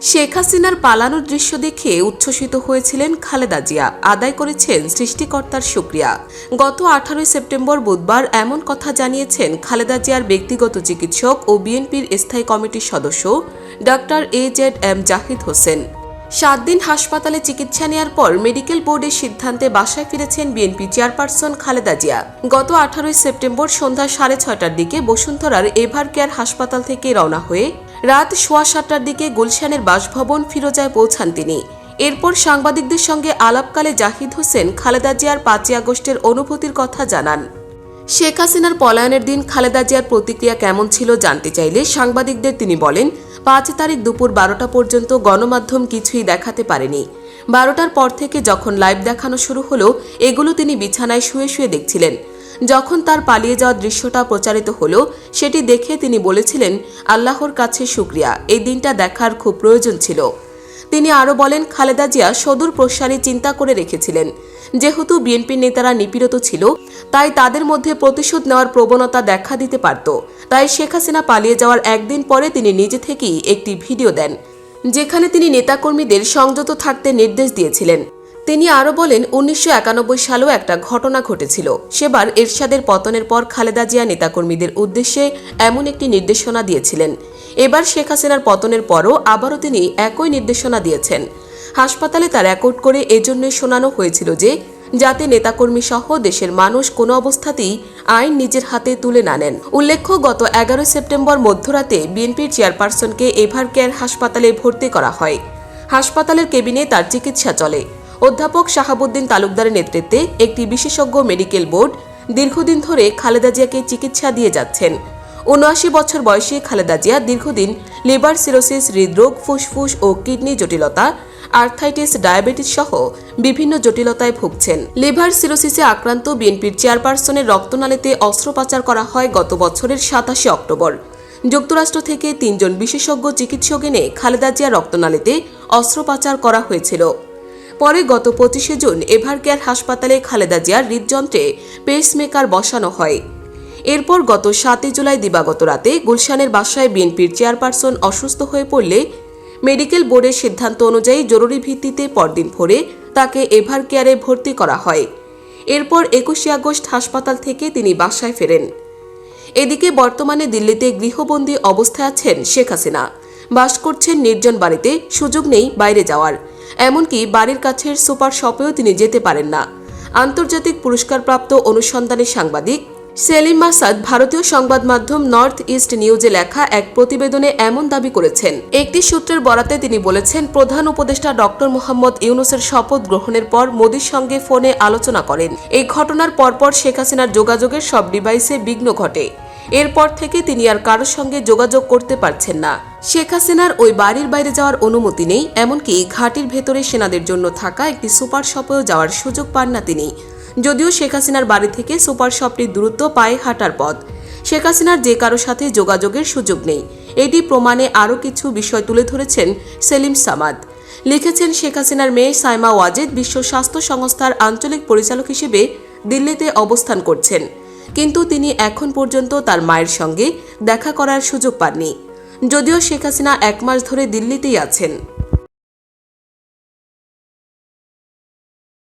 শেখ হাসিনার পালানোর দৃশ্য দেখে উচ্ছ্বসিত হয়েছিলেন খালেদা জিয়া। আদায় করেছেন সৃষ্টিকর্তার শুক্রিয়া গত আঠারোই সেপ্টেম্বর বুধবার এমন কথা জানিয়েছেন খালেদা জিয়ার ব্যক্তিগত চিকিৎসক ও বিএনপির স্থায়ী কমিটির সদস্য doctor A Z M Zahid Hossain. সাত দিন হাসপাতালে চিকিৎসা নেওয়ার পর মেডিকেল বোর্ডের সিদ্ধান্তে বাসায় ফিরেছেন বিএনপি চেয়ারপারসন খালেদা জিয়া। গত আঠারোই সেপ্টেম্বর সন্ধ্যা সাড়ে ছয়টার দিকে বসুন্ধরার এভার কেয়ার হাসপাতাল থেকে রওনা হয়ে রাত সোয়া সাতটার দিকে গুলশানের বাসভবন ফিরোজায় পৌঁছান তিনি। এরপর সাংবাদিকদের সঙ্গে আলাপকালে জাহিদ হোসেন, খালেদা জিয়ার পাঁচই আগস্টের অনুভূতির কথা জানান। শেখ হাসিনার পলায়নের দিন খালেদা জিয়ার প্রতিক্রিয়া কেমন ছিল জানতে চাইলে সাংবাদিকদের তিনি বলেন, পাঁচ তারিখ দুপুর বারোটা পর্যন্ত গণমাধ্যম কিছুই দেখাতে পারেনি। বারোটার পর থেকে যখন লাইভ দেখানো শুরু হলো, এগুলো তিনি বিছানায় শুয়ে শুয়ে দেখছিলেন। যখন তার পালিয়ে যাওয়ার দৃশ্যটা প্রচারিত হলো, সেটি দেখে তিনি বলেছিলেন, আল্লাহর কাছে শুক্রিয়া, এই দিনটা দেখার খুব প্রয়োজন ছিল। তিনি আরও বলেন, খালেদা জিয়া সদূর প্রসারী চিন্তা করে রেখেছিলেন। যেহেতু বিএনপির নেতারা নিপীড়িত ছিল, তাই তাদের মধ্যে প্রতিশোধ নেওয়ার প্রবণতা দেখা দিতে পারত। তাই শেখ হাসিনা পালিয়ে যাওয়ার একদিন পরে তিনি নিজে থেকেই একটি ভিডিও দেন, যেখানে তিনি নেতাকর্মীদের সংযত থাকতে নির্দেশ দিয়েছিলেন। তিনি আরও বলেন, উনিশশো একানব্বই সালেও একটা ঘটনা ঘটেছিল। সেবার এরশাদের পতনের পর খালেদা জিয়া নেতাকর্মীদের উদ্দেশ্যে এমন একটি নির্দেশনা দিয়েছিলেন। এবার শেখ হাসিনার পতনের পরও আবারও তিনি একই নির্দেশনা দিয়েছেন। হাসপাতালে তা রেকর্ড করে এজন্যই শোনানো হয়েছিল যে, যাতে নেতাকর্মী সহ দেশের মানুষ কোনো অবস্থাতেই আইন নিজের হাতে তুলে না নেন। উল্লেখ্য, গত এগারো সেপ্টেম্বর মধ্যরাতে বিএনপির চেয়ারপারসনকে এভার কেয়ার হাসপাতালে ভর্তি করা হয়। হাসপাতালের কেবিনে তার চিকিৎসা চলে। অধ্যাপক শাহাবুদ্দিন তালুকদারের নেতৃত্বে একটি বিশেষজ্ঞ মেডিকেল বোর্ড দীর্ঘদিন ধরে খালেদা জিয়াকে চিকিৎসা দিয়ে যাচ্ছেন। উনআশি বছর বয়সী খালেদা জিয়া দীর্ঘদিন লিভার সিরোসিস, হৃদরোগ, ফুসফুস ও কিডনি জটিলতা আর্থাইটিস ডায়াবেটিস সহ বিভিন্ন জটিলতায় ভুগছেন। লিভার সিরোসিসে আক্রান্ত বিএনপির চেয়ারপারসনের রক্তনালীতে অস্ত্রোপচার করা হয় গত বছরের সাতাশে অক্টোবর। যুক্তরাষ্ট্র থেকে তিনজন বিশেষজ্ঞ চিকিৎসক এনে খালেদা জিয়া রক্তনালীতে অস্ত্রোপচার করা হয়েছিল। পরে গত পঁচিশে জুন এভারকেয়ার হাসপাতালে খালেদা জিয়ার হৃদযন্ত্রে পেসমেকার বসানো হয়। এরপর গত সাতই জুলাই দিবাগত রাতে গুলশানের বাসায় বিএনপির চেয়ারপারসন অসুস্থ হয়ে পড়লে মেডিকেল বোর্ডের সিদ্ধান্ত অনুযায়ী জরুরি ভিত্তিতে পরদিন ভোরে তাকে এভার কেয়ারে ভর্তি করা হয়। এরপর একুশে আগস্ট হাসপাতাল থেকে তিনি বাসায় ফেরেন। এদিকে বর্তমানে দিল্লিতে গৃহবন্দী অবস্থায় আছেন শেখ হাসিনা। বাস করছেন নির্জন বাড়িতে, সুযোগ নেই বাইরে যাওয়ার। এমনকি বাড়ির কাছের সুপার শপেও তিনি যেতে পারেন না। আন্তর্জাতিক পুরস্কারপ্রাপ্ত অনুসন্ধানের সাংবাদিক সেলিম মাসাদ ভারতীয় সংবাদ মাধ্যম নর্থ ইস্ট নিউজে লেখা এক প্রতিবেদনে এমন দাবি করেছেন। একটি সূত্রের বরাতে তিনি বলেছেন, প্রধান উপদেষ্টা ডক্টর মোহাম্মদ ইউনুসের শপথ গ্রহণের পর মোদীর সঙ্গে ফোনে আলোচনা করেন। এই ঘটনার পরপর শেখ হাসিনার যোগাযোগের সব ডিভাইসে বিঘ্ন ঘটে। এরপর থেকে তিনি আর কারোর সঙ্গে যোগাযোগ করতে পারছেন না। শেখ হাসিনার ওই বাড়ির বাইরে যাওয়ার অনুমতি নেই, এমনকি ঘাটির ভেতরে সেনাদের জন্য থাকা একটি সুপার শপেও যাওয়ার সুযোগ পান না তিনি। যদিও শেখ হাসিনার বাড়ি থেকে সুপার শপটির দূরত্ব পায়ে হাঁটার পথ। শেখ হাসিনার যে কারও সাথে যোগাযোগের সুযোগ নেই। এটি প্রমাণে আরও কিছু বিষয় তুলে ধরেছেন সেলিম সামাদ। লিখেছেন, শেখ হাসিনার মেয়ে সাইমা ওয়াজেদ বিশ্ব স্বাস্থ্য সংস্থার আঞ্চলিক পরিচালক হিসেবে দিল্লিতে অবস্থান করছেন। কিন্তু তিনি এখন পর্যন্ত তার মায়ের সঙ্গে দেখা করার সুযোগ পাননি। যদিও শেখ হাসিনা এক মাস ধরে দিল্লিতেই আছেন।